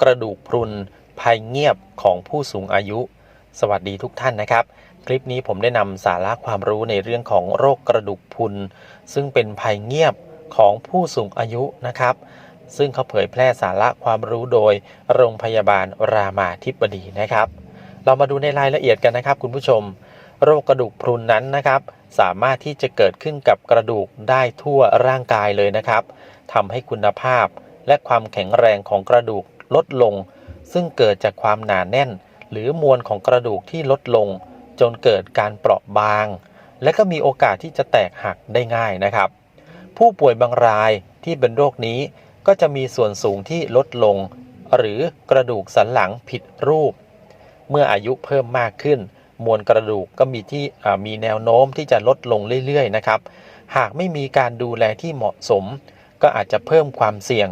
กระดูกพรุนภัยเงียบของผู้สูงอายุ สวัสดีทุกท่านนะครับ คลิปนี้ผมได้นำสาระความรู้ในเรื่องของโรคกระดูกพรุน ซึ่งเป็นภัยเงียบของผู้สูงอายุนะครับ ซึ่งเขาเผยแพร่สาระความรู้โดยโรงพยาบาลรามาธิบดีนะครับ เรามาดูในรายละเอียดกันนะครับ คุณผู้ชม โรคกระดูกพรุนนั้นนะครับ สามารถที่จะเกิดขึ้นกับกระดูกได้ทั่วร่างกายเลยนะครับทำให้คุณภาพและความแข็งแรงของกระดูก ลดลง ซึ่งเกิดจากความหนาแน่น หรือมวลของกระดูกที่ลดลง จนเกิดการเปราะบาง และก็มีโอกาสที่จะแตกหักได้ง่ายนะครับ ผู้ป่วยบางรายที่เป็นโรคนี้ก็จะมีส่วนสูงที่ลดลง หรือกระดูกสันหลังผิดรูป เมื่ออายุเพิ่มมากขึ้น มวลกระดูกก็มีที่มีแนวโน้มที่จะลดลงเรื่อยๆนะครับ หากไม่มีการดูแลที่เหมาะสม ก็อาจจะเพิ่มความเสี่ยง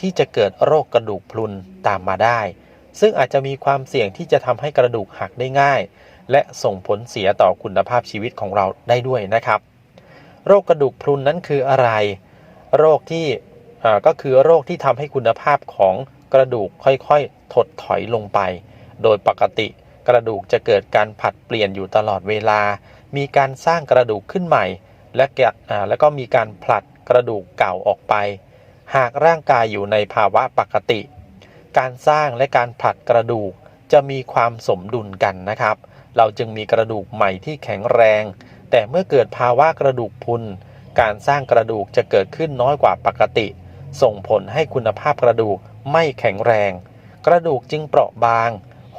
ที่จะเกิดโรคกระดูกพรุนตามมาได้ ซึ่งอาจจะมีความเสี่ยงที่จะทำให้กระดูกหักได้ง่าย และส่งผลเสียต่อคุณภาพชีวิตของเราได้ด้วยนะครับ โรคกระดูกพรุนนั้นคืออะไร โรคที่ก็คือโรคที่ทำให้คุณภาพของกระดูกค่อยๆ ถดถอยลงไป โดยปกติกระดูกจะเกิดการผัดเปลี่ยนอยู่ตลอดเวลา มีการสร้างกระดูกขึ้นใหม่ และะแล้วก็มีการผลัดกระดูกเก่าออกไป หากร่างกายอยู่ในภาวะปกติ การสร้างและการผลัดกระดูกจะมีความสมดุลกันนะครับ เราจึงมีกระดูกใหม่ที่แข็งแรง แต่เมื่อเกิดภาวะกระดูกพุนการสร้างกระดูกจะเกิดขึ้นน้อยกว่าปกติ ส่งผลให้คุณภาพกระดูกไม่แข็งแรง กระดูกจึงเปราะบาง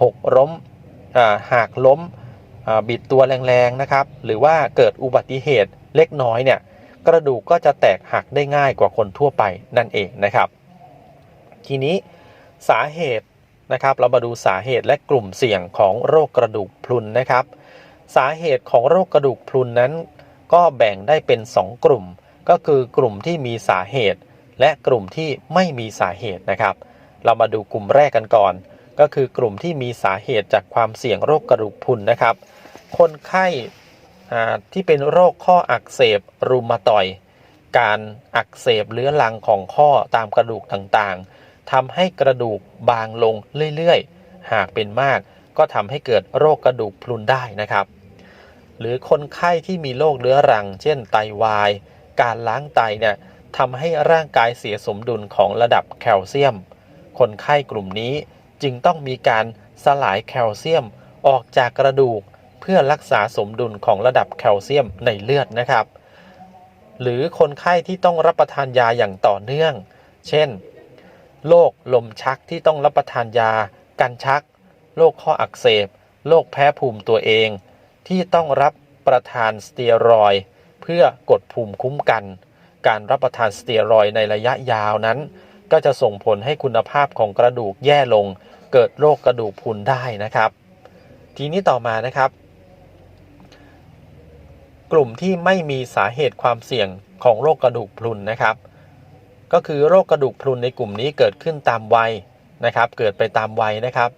หกล้มหากล้มบิดตัวแรงๆนะครับ หรือว่าเกิดอุบัติเหตุเล็กน้อยเนี่ย กระดูกก็จะแตกหักได้ง่ายกว่าคนทั่วไปนั่นเองนะครับ ทีนี้สาเหตุนะครับ เรามาดูสาเหตุและกลุ่มเสี่ยงของโรคกระดูกพรุนนะครับ สาเหตุของโรคกระดูกพรุนนั้น ก็แบ่งได้เป็น 2 กลุ่ม ก็คือกลุ่มที่มีสาเหตุ และกลุ่มที่ไม่มีสาเหตุนะครับ เรามาดูกลุ่มแรกกันก่อน ก็คือกลุ่มที่มีสาเหตุจากความเสี่ยงโรคกระดูกพรุนนะครับ คนไข้ ที่เป็นโรคข้ออักเสบรูมาตอย การอักเสบเรื้อรังของข้อตามกระดูกต่างๆทำให้กระดูกบางลงเรื่อยๆ หากเป็นมากก็ทำให้เกิดโรคกระดูกพรุนได้นะครับ หรือคนไข้ที่มีโรคเรื้อรัง เช่นไตวาย การล้างไตเนี่ยทำให้ร่างกายเสียสมดุลของระดับแคลเซียม คนไข้กลุ่มนี้จึงต้องมีการสลายแคลเซียมออกจากกระดูก เพื่อรักษาสมดุลของระดับแคลเซียมในเลือดนะครับ หรือคนไข้ที่ต้องรับประทานยาอย่างต่อเนื่อง เช่น โรคลมชักที่ต้องรับประทานยา กันชัก โรคข้ออักเสบ โรคแพ้ภูมิตัวเอง ที่ต้องรับประทานสเตียรอยเพื่อกดภูมิคุ้มกัน การรับประทานสเตียรอยในระยะยาวนั้น ก็จะส่งผลให้คุณภาพของกระดูกแย่ลง เกิดโรคกระดูกพุนได้นะครับ ทีนี้ต่อมานะครับ กลุ่มที่ไม่มีสาเหตุความเสี่ยงของโรคกระดูกพรุนนะครับ ก็คือโรคกระดูกพรุนในกลุ่มนี้เกิดขึ้นตามวัยนะครับ เกิดไปตามวัยนะครับ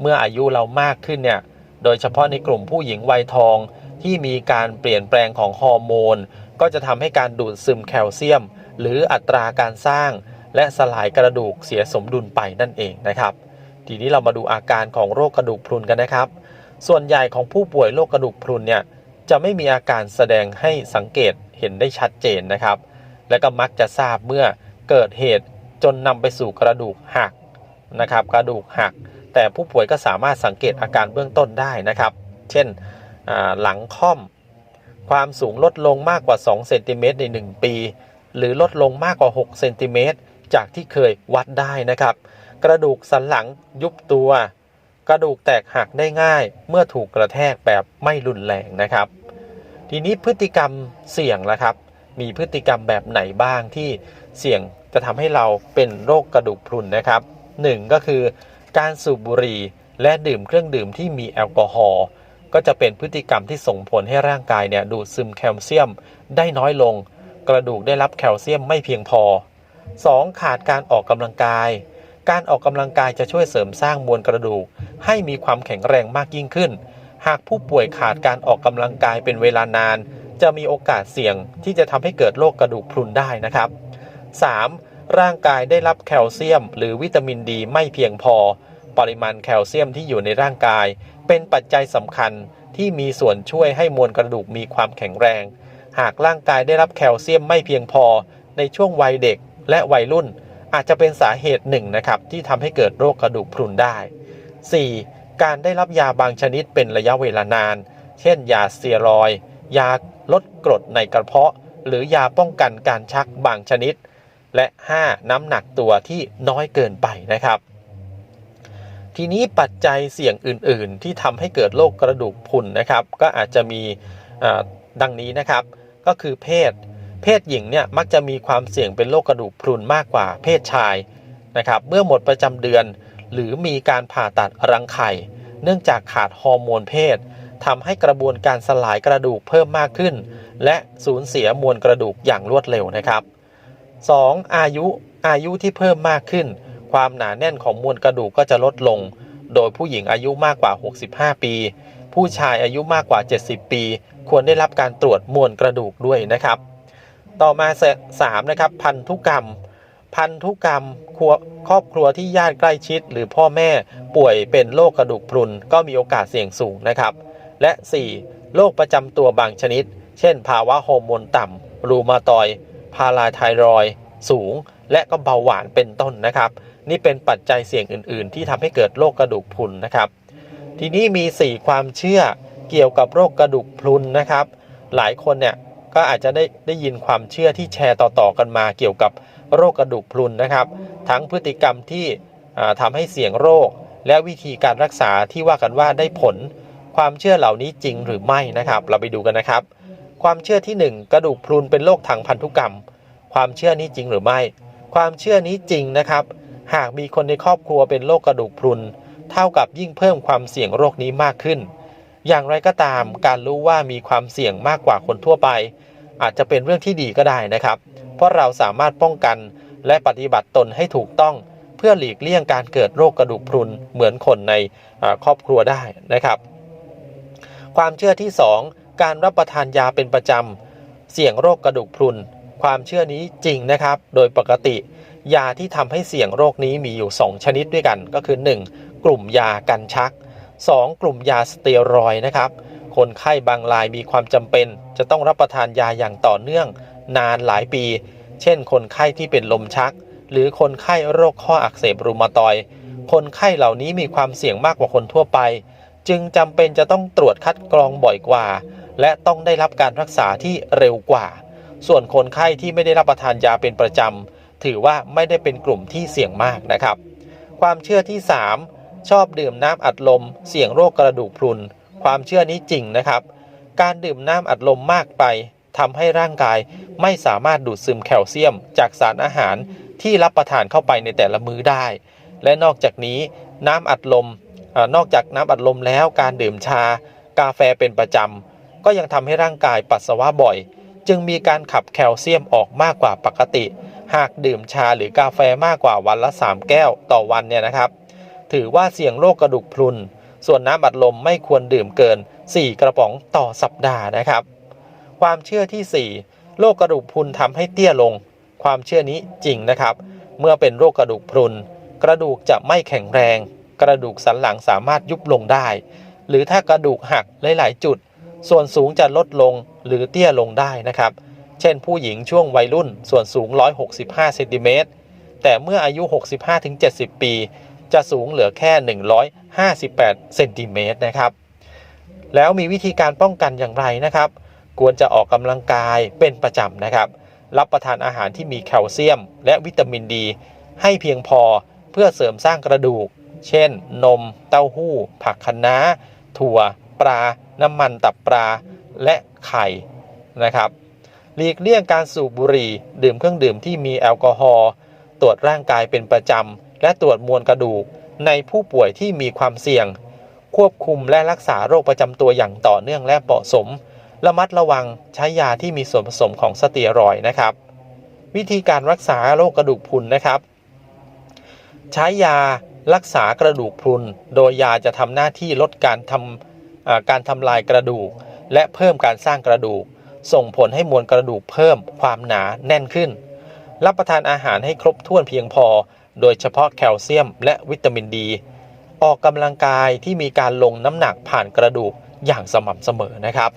เมื่ออายุเรามากขึ้นเนี่ย โดยเฉพาะในกลุ่มผู้หญิงวัยทองที่มีการเปลี่ยนแปลงของฮอร์โมน ก็จะทำให้การดูดซึมแคลเซียม หรืออัตราการสร้าง และสลายกระดูกเสียสมดุลไปนั่นเองนะครับ ทีนี้เรามาดูอาการของโรคกระดูกพรุนกันนะครับ ส่วนใหญ่ของผู้ป่วยโรคกระดูกพรุนเนี่ย จะไม่มีอาการแสดงให้สังเกตเห็นได้ชัดเจนนะครับ และก็มักจะทราบเมื่อเกิดเหตุจนนำไปสู่กระดูกหักนะครับ กระดูกหัก แต่ผู้ป่วยก็สามารถสังเกตอาการเบื้องต้นได้นะครับ เช่นหลังค่อม ความสูงลดลงมากกว่า2เซนติเมตรใน 1 ปี หรือลดลงมากกว่า6เซนติเมตรจากที่เคยวัดได้นะครับ กระดูกสันหลังยุบตัว กระดูกแตกหักได้ง่าย เมื่อถูกกระแทกแบบไม่รุนแรงนะครับ ทีนี้พฤติกรรมเสี่ยงละครับ มีพฤติกรรมแบบไหนบ้างที่เสี่ยงจะทำให้เราเป็นโรคกระดูกพรุนนะครับหนึ่งก็คือการสูบบุหรี่และดื่มเครื่องดื่มที่มีแอลกอฮอล์ก็จะเป็นพฤติกรรมที่ส่งผลให้ร่างกายเนี่ยดูดซึมแคลเซียมได้น้อยลง กระดูกได้รับแคลเซียมไม่เพียงพอ 2. ขาดการออกกำลังกาย การออกกำลังกายจะช่วยเสริมสร้างมวลกระดูก ให้มีความแข็งแรงมากยิ่งขึ้น หากผู้ป่วยขาดการออกกำลังกายเป็นเวลานาน จะมีโอกาสเสี่ยงที่จะทำให้เกิดโรคกระดูกพรุนได้นะครับ 3. ร่างกายได้รับแคลเซียม หรือวิตามินดีไม่เพียงพอ ปริมาณแคลเซียมที่อยู่ในร่างกาย เป็นปัจจัยสำคัญที่มีส่วนช่วยให้มวลกระดูกมีความแข็งแรง หากร่างกายได้รับแคลเซียมไม่เพียงพอ ในช่วงวัยเด็กและวัยรุ่น อาจจะเป็นสาเหตุหนึ่งนะครับที่ทำให้เกิดโรคกระดูกพรุนได้ 4. การได้รับยาบางชนิดเป็นระยะเวลานาน เช่น ยาเตียรอย ยาลดกรดในกระเพาะ หรือยาป้องกันการชักบางชนิด และ 5. น้ำหนักตัวที่น้อยเกินไปนะครับ ทีนี้ปัจจัยเสี่ยงอื่น ๆ ที่ทำให้เกิดโรคกระดูกพรุนนะครับ ก็อาจจะมีดังนี้นะครับ ก็คือเพศ เพศหญิงเนี่ยมักจะมีความเสี่ยงเป็นโรคกระดูกพรุนมากกว่าเพศชายนะครับ เมื่อหมดประจำเดือน หรือมีการผ่าตัดรังไข่ เนื่องจากขาดฮอร์โมนเพศทำให้กระบวนการสลายกระดูกเพิ่มมากขึ้น และสูญเสียมวลกระดูกอย่างรวดเร็วนะครับ 2. อายุอายุที่เพิ่มมากขึ้น ความหนาแน่นของมวลกระดูกก็จะลดลง โดยผู้หญิงอายุมากกว่า 65 ปี ผู้ชายอายุมากกว่า 70 ปี ควรได้รับการตรวจมวลกระดูกด้วยนะครับ ต่อมาสามนะครับพันธุกรรม พันธุกรรมครคอบครัวที่ญาติใกล้ชิด หรือพ่อแม่ป่วยเป็นโรคกระดูกพรุน ก็มีโอกาสเสี่ยงสูงนะครับ และ 4. โรคประจำตัวบางชนิด เช่น ภาวะฮอร์โมนต่ำรูมาตอย พาราไทรอยสูง และก็เบาหวานเป็นต้นนะครับ นี่เป็นปัจจัยเสี่ยงอื่น ๆ ที่ทำให้เกิดโรคกระดูกพรุนนะครับ ทีนี้มี 4 ความเชื่อเกี่ยวกับโรคกระดูกพรุนนะครับ หลายคนเนี่ยก็อาจจะได้ได้ยินความเชื่อที่แชร์ต่อๆกันมาเกี่ยวกับ โรคกระดูกพรุนนะครับ ทั้งพฤติกรรมที่อ่าทำให้เสี่ยงโรค และวิธีการรักษาที่ว่ากันว่าได้ผล ความเชื่อเหล่านี้จริงหรือไม่นะครับ เราไปดูกันนะครับ ความเชื่อที่ 1 กระดูกพรุนเป็นโรคทางพันธุกรรม ความเชื่อนี้จริงหรือไม่ ความเชื่อนี้จริงนะครับ หากมีคนในครอบครัวเป็นโรคกระดูกพรุน เท่ากับยิ่งเพิ่มความเสี่ยงโรคนี้มากขึ้น อย่างไรก็ตามการรู้ว่ามีความเสี่ยงมากกว่าคนทั่วไป อาจจะเป็นเรื่องที่ดีก็ได้นะครับ เพราะเราสามารถป้องกัน และปฏิบัติตนให้ถูกต้อง เพื่อหลีกเลี่ยงการเกิดโรคกระดูกพรุนเหมือนคนในครอบครัวได้นะครับ ความเชื่อที่ 2 การรับประทานยาเป็นประจำเสี่ยงโรคกระดูกพรุน ความเชื่อนี้จริงนะครับ โดยปกติ ยาที่ทำให้เสี่ยงโรคนี้มีอยู่ 2 ชนิดด้วยกัน ก็คือ 1. กลุ่มยากันชัก 2. กลุ่มยาสเตียรอยนะครับคนไข้บางรายมีความจำเป็น จะต้องรับประทานยาอย่างต่อเนื่อง นานหลายปี เช่น คนไข้ที่เป็นลมชัก หรือคนไข้โรคข้ออักเสบรูมาตอย คนไข้เหล่านี้มีความเสี่ยงมากกว่าคนทั่วไป จึงจำเป็นจะต้องตรวจคัดกรองบ่อยกว่า และต้องได้รับการรักษาที่เร็วกว่า ส่วนคนไข้ที่ไม่ได้รับประทานยาเป็นประจำถือว่าไม่ได้เป็นกลุ่มที่เสี่ยงมากนะครับ ความเชื่อที่ 3 ชอบดื่มน้ำอัดลม เสี่ยงโรคกระดูกพรุน ความเชื่อนี้จริงนะครับ การดื่มน้ำอัดลมมากไป ทำให้ร่างกายไม่สามารถดูดซึมแคลเซียม จากสารอาหารที่รับประทานเข้าไปในแต่ละมื้อได้ และนอกจากนี้น้ำอัดลมอนอกจากน้ำอัดลมแล้วการดื่มชา กาแฟเป็นประจำ ก็ยังทำให้ร่างกายปัสสาวะบ่อย จึงมีการขับแคลเซียมออกมากกว่าปกติ หากดื่มชาหรือกาแฟมากกว่าวันละ 3 แก้วต่อวันเนี่ยนะครับ ถือว่าเสี่ยงโรคกระดูกพรุน ส่วนน้ำอัดลมไม่ควรดื่มเกิน 4 กระป๋องต่อสัปดาห์นะครับ ความเชื่อที่ 4 โรคกระดูกพรุนทำให้เตี้ยลง ความเชื่อนี้จริงนะครับ เมื่อเป็นโรคกระดูกพรุน กระดูกจะไม่แข็งแรง กระดูกสันหลังสามารถยุบลงได้ หรือถ้ากระดูกหักหลายๆ จุด ส่วนสูงจะลดลงหรือเตี้ยลงได้นะครับ เช่น ผู้หญิงช่วงวัยรุ่นส่วนสูง 165เซนติเมตรแต่เมื่ออายุ 65-70 ปี จะสูงเหลือแค่ 158 เซนติเมตรนะครับ แล้วมีวิธีการป้องกันอย่างไรนะครับ ควรจะออกกำลังกายเป็นประจำนะครับ รับประทานอาหารที่มีแคลเซียม และวิตามินดี ให้เพียงพอเพื่อเสริมสร้างกระดูก เช่น นม เต้าหู้ ผักคะน้า ถั่ว ปลา น้ำมันตับปลา และไข่นะครับหลีกเลี่ยงการสูบบุหรี่ ดื่มเครื่องดื่มที่มีแอลกอฮอล์ตรวจร่างกายเป็นประจำ และตรวจมวลกระดูก ในผู้ป่วยที่มีความเสี่ยง ควบคุมและรักษาโรคประจำตัวอย่างต่อเนื่องและเหมาะสม ระมัดระวังใช้ยาที่มีส่วนผสมของสเตียรอยด์นะครับ วิธีการรักษาโรคกระดูกพรุนนะครับ ใช้ยารักษากระดูกพรุน โดยยาจะทำหน้าที่ลดการทำการทำลายกระดูก และเพิ่มการสร้างกระดูก ส่งผลให้มวลกระดูกเพิ่มความหนาแน่นขึ้น รับประทานอาหารให้ครบถ้วนเพียงพอ โดยเฉพาะแคลเซียมและวิตามินดี ออกกำลังกายที่มีการลงน้ำหนักผ่านกระดูกอย่างสม่ำเสมอนะครับ